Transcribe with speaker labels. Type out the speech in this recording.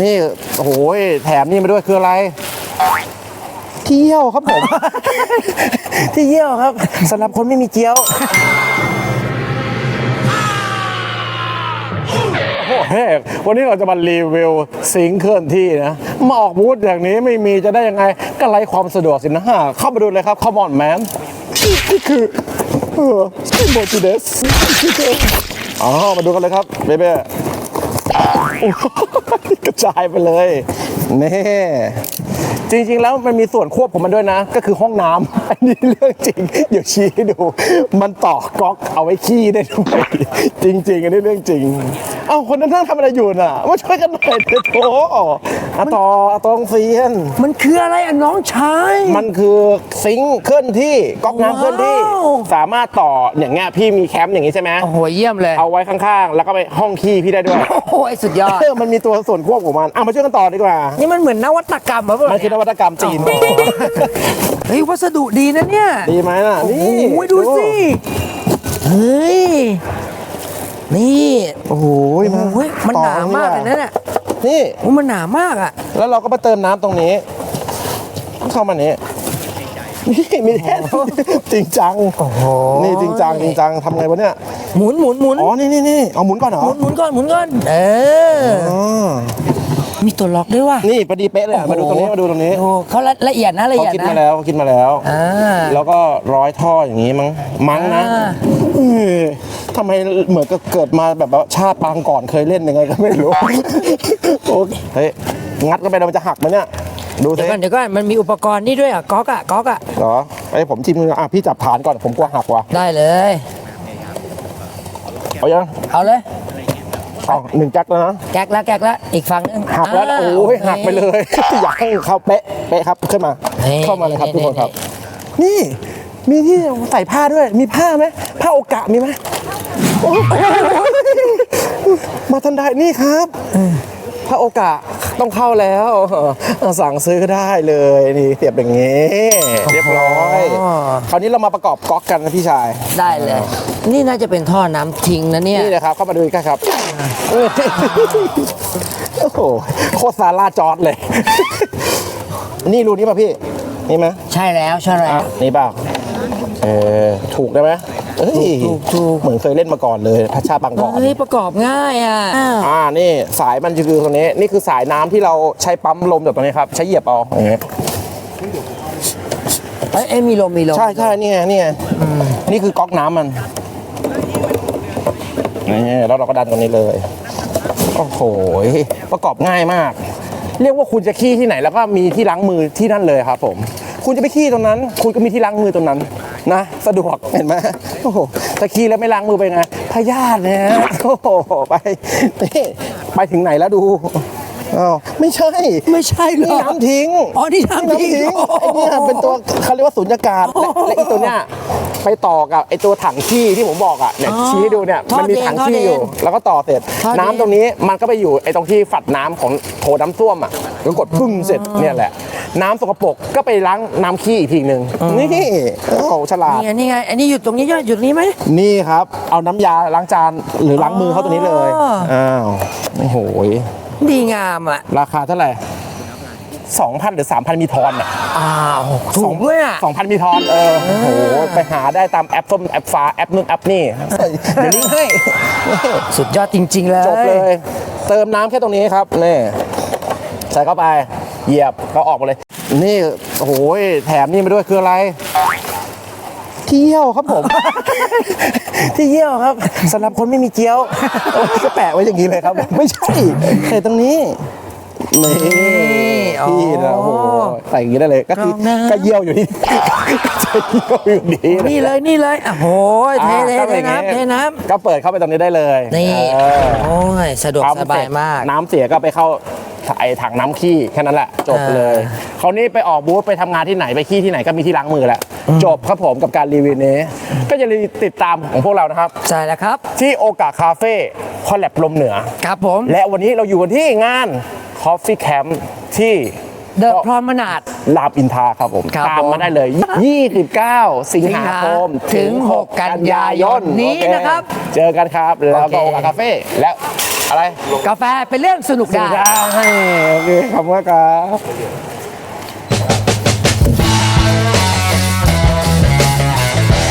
Speaker 1: นี่โอ้โหแถมนี่มาด้วยคืออะไรเที่ยวครับผม ที่เยี่ยวครับสำหรับคนไม่มีเจียวโอ้โหเฮ้วันนี้เราจะมารีวิวซิงค์เคลื่อนที่นะมาออกบูธอย่างนี้ไม่มีจะได้ยังไง ก็ไร้ความสะดวกสินะฮะเข้ามาดูเลยครับ Come on man นี่คือเออสกินโบจิเดสอ๋อมาดูกันเลยครับเบเบ้โอ้โหก ระจายไปเลยนี่จริงๆแล้วมันมีส่วนควบของมันด้วยนะ ก็คือห้องน้ำอันนี้เรื่องจริง เดี๋ยวชี้ให้ดู มันต่อก๊อกเอาไว้ขี้ได้ด้วยจริง ๆ อันนี้เรื่องจริง เอ้าคนนั้นนั่งทำอะไรอยู่น่ะมาช่วยกันหน่อยเถอะโถ อะต่ออะตองเซียน
Speaker 2: มันคืออะไรอะน้องชาย
Speaker 1: มันคือซิงค์เคลื่อนที่ก๊อกน้ำเคลื่อนที่
Speaker 2: ว้าว
Speaker 1: สามารถต่ออย่างเงี้ยพี่มีแคมป์อย่างงี้ใช่ไหม
Speaker 2: โอ้โหเยี่ยมเลย
Speaker 1: เอาไว้ข้างๆ แล้วก็ไปห้องขี้พี่ได้ด้วย
Speaker 2: โอ้โหสุดยอด
Speaker 1: เออมันมีตัวส่วนควบของมันอะมาช่วยกันต่อดีกกว่า
Speaker 2: นี่มันเหมือนนวัตกรรมเหรอเปล่า
Speaker 1: มันคือนวัตกรรมจีน
Speaker 2: เฮ้ยวัสดุดีนะเนี่ย
Speaker 1: ดีไหมน่ะ
Speaker 2: โอ้
Speaker 1: นี่
Speaker 2: โหดูสิเฮ้ยนี่
Speaker 1: โอ้โห
Speaker 2: โอ้โหมันหนามากเลยนะเนี่ย
Speaker 1: นี่
Speaker 2: โอ้มันหนามากอะ
Speaker 1: แล้วเราก็มาเติมน้ำตรงนี้เข้ามานี้นี่มีแท่นจริงจัง
Speaker 2: โอ้โห
Speaker 1: นี่จริงจังจริงจังทำไงวะเนี่ย
Speaker 2: หมุนหมุนหมุน
Speaker 1: อ๋อนี่นี่นี่เอาหมุนก่อนเหรอ
Speaker 2: หมุนหมุนก่อนหมุนก่อนเออ
Speaker 1: อ๋อ
Speaker 2: มีตัวล็อกด้วยว่ะ
Speaker 1: นี่พอดีเป๊ะเลยอะมาดูตรงนี้มาดูตรงนี้
Speaker 2: โอ้เขาละละเอียดนะละ
Speaker 1: เขา
Speaker 2: เอียด
Speaker 1: คิด
Speaker 2: นะ
Speaker 1: มาแล้วเขาคิดมาแล้ว
Speaker 2: อ่า
Speaker 1: แล้วก็ร้อยท่ออย่างนี้มั้งมั้งนะ
Speaker 2: อ่า
Speaker 1: เอ้ย ทำไมเหมือนกับเกิดมาแบบว่าชาติปางก่อนเคยเล่นยังไงก็ไม่รู้ โอเคเฮ้ยงัดกันไปแล้วมันจะหักไหมเนี่ย ดู
Speaker 2: เดี๋
Speaker 1: สิ
Speaker 2: ยวก่อนเดี๋ยวก่อนมันมีอุปกรณ์นี่ด้วยอะก๊อกอะก๊อกอะ
Speaker 1: เหรอไอ้ผมชิมมืออะพี่จับฐานก่อนผมกลัวหักว่ะ
Speaker 2: ได้เลย
Speaker 1: เอายัง
Speaker 2: เอาเลย
Speaker 1: เอาหนึ่งแจ็คแล้วนะ
Speaker 2: แก๊กแล้วแก๊กแล้วอีกฝั่งนึง
Speaker 1: หักแล้วนะาโอ้ย
Speaker 2: โเค
Speaker 1: หักไปเลย อยากให้เขาเป๊ะเป๊ะครับขึ้นมา
Speaker 2: นี่
Speaker 1: เข้ามาเลยครับ
Speaker 2: นี่
Speaker 1: ทุกคนครับ
Speaker 2: นี่
Speaker 1: นี่ มีที่ใส่ผ้าด้วย มีผ้าไหมผ้าโอกะมีไหมโอ้โหมาทันใดนี่ครับผ้าโอกะต้องเข้าแล้วเออสั่งซื้อได้เลยนี่เสียบอย่างนี้ เรียบร้อยคราวนี้เรามาประกอบก๊อกกันนะพี่ชาย
Speaker 2: ได้เลย นี่น่าจะเป็นท่อน้ำทิ้งนะเนี่ย
Speaker 1: นี่นะครับเข้ามาดูกันครับโอ้โหโคตรซาร่าจอร์ดเลย นี่รูนี้ป่ะพี่นี่ไหม
Speaker 2: ใช่แล้วใช่แล้
Speaker 1: อะ
Speaker 2: ว
Speaker 1: นี่เปล่า เออถูกได้ไหมเอ้ย
Speaker 2: ถูกถูก
Speaker 1: เหมือนเคยเล่นมาก่อนเลยพระชาติบางก่อน
Speaker 2: เฮ้ยประกอบง่ายอะอ้าว
Speaker 1: อ่านี่สายมันคือตรงนี้นี่คือสายน้ำที่เราใช้ปั๊มลมจากตรงนี้ครับ ใช้เหยียบเอาอย่างเงี้ย
Speaker 2: เอ้ยเอ้ยมีลมมีลม
Speaker 1: ใช่ใช่นี่ไงนี่ไงนี่คือก๊อกน้ำมันนี่แล้วเราก็ดันตรงนี้เลยโอ้โหประกอบง่ายมาก เรียกว่าคุณจะขี้ที่ไหนแล้วก็มีที่ล้างมือที่นั่นเลยครับผม คุณจะไปขี้ตรงนั้น คุณก็มีที่ล้างมือตรงนั้น นะ สะดวกเห็นไหมโอ้โหถ้าขี้แล้วไม่ล้างมือไปไงพยาธินะโอ้โหไปนี่ไปถึงไหนแล้วดูอ้าวไม่ใช่
Speaker 2: ไม่ใช่เหรอ
Speaker 1: นี่น้ำทิ้ง
Speaker 2: อ๋อนี่น้ำทิ้ง
Speaker 1: ไอ้เนี่ยเป็นตัวเขาเรียกว่าสุญญากาศและและไอ้ตัวเนี้ยไปต่อกับไอ้ตัวถังขี้ที่ผมบอกอะเนี่ย
Speaker 2: อ๋อ
Speaker 1: ชี้ให้ดูเนี่ย
Speaker 2: ท่อ
Speaker 1: มันมีถังขี้อยู่
Speaker 2: เดน
Speaker 1: แล้วก็ต่อเสร็จ
Speaker 2: ท่อเดน
Speaker 1: น้ำตรงนี้มันก็ไปอยู่ไอ้ตรงที่ฝัดน้ำของโถน้ำส้วมอะแล้วกดปึ้งเสร็จเนี่ยแหละ น้ำสกปรกก็ไปล้างน้ำขี้อีกทีหนึ่งนี่โอ้โหฉลาด
Speaker 2: นี่ไงนี่ไงอันนี้อยู่ตรงนี้ใช่ไหมอยู่ตรงนี้ไหม
Speaker 1: นี่ครับ เอาน้ำยาล้างจานหรือล้างมือเข้าตรงนี้เลย
Speaker 2: อ๋อ
Speaker 1: อ้าว โอ้โห
Speaker 2: ดีงามอะ
Speaker 1: ราคาเท่าไหร่สองพันหรือสามพันมีทอนอะ
Speaker 2: อ้าวถูกด้วยอะ
Speaker 1: สองพันมีทอน เออ โอ้โห ไปหาได้ตามแอปส้มแอปฟ้าแอปนู่นแอปนี่ เดี๋ยวลิงก์ให้
Speaker 2: สุดยอดจริง ๆ เลย
Speaker 1: จบเลย เติมน้ำแค่ตรงนี้ครับนี่ใส่เข้าไป เหยียบก็ออกมาเลย นี่โอ้โหแถมนี่มาด้วยคืออะไรเที่ยวครับผม ที่เยี่ยวครับสำหรับคนไม่มีเจียวเออก็แปะไว้อย่างนี้เลยครับ ไม่ใช่ใส่ตรงนี้นี่
Speaker 2: อ๋อ
Speaker 1: พี่นะโอ้โหใส่อย่างนี้ได้เลยก็คือก
Speaker 2: รองน้ำ
Speaker 1: ก็เยี่ยวอยู่ที่ก็จะเยี่ยวอยู่ดี
Speaker 2: นี่เลยนี่เลยโอ้โหเทเท
Speaker 1: อ่าก็
Speaker 2: เท
Speaker 1: อย่างงี้
Speaker 2: น้ำเทน้
Speaker 1: ก็เปิดเข้าไปตรงนี้ได้เลยำ
Speaker 2: นี่
Speaker 1: เออ
Speaker 2: โอ้ยสะดวก
Speaker 1: เอ
Speaker 2: สบายมาก
Speaker 1: น้ำเสียก็ไปเข้า ไอ้ถังน้ำขี้แค่นั้นแหละ จบเลยคราวนี้ไปออกบูธไปทำงานที่ไหนไปขี้ที่ไหนก็มีที่ล้างมือแล้วจบครับผมกับการรีวิวนี้ ก็อย่าลืมติดตามของพวกเรานะครับ
Speaker 2: ใช่แล้วครับ
Speaker 1: ที่โอกาคาเฟ่คอลแลบลมเหนือ
Speaker 2: ครับผม
Speaker 1: และวันนี้เราอยู่กันที่งาน Coffee Camp ที่
Speaker 2: เดอะพรอมนาด
Speaker 1: รามอินทราครับผม
Speaker 2: ครับ
Speaker 1: ตาม
Speaker 2: ผม
Speaker 1: มาได้เลย 29 สิงหาคม
Speaker 2: ถึง 6 กันยายนนี้
Speaker 1: โอเนะ
Speaker 2: ครับ
Speaker 1: เจอกันครับ แล้วก็
Speaker 2: โอ
Speaker 1: โอ
Speaker 2: เค
Speaker 1: กาคาเฟ่และ อะไร
Speaker 2: กาแฟเป็นเรื่องสนุกได้
Speaker 1: ได้โอเคขอบคุณครับ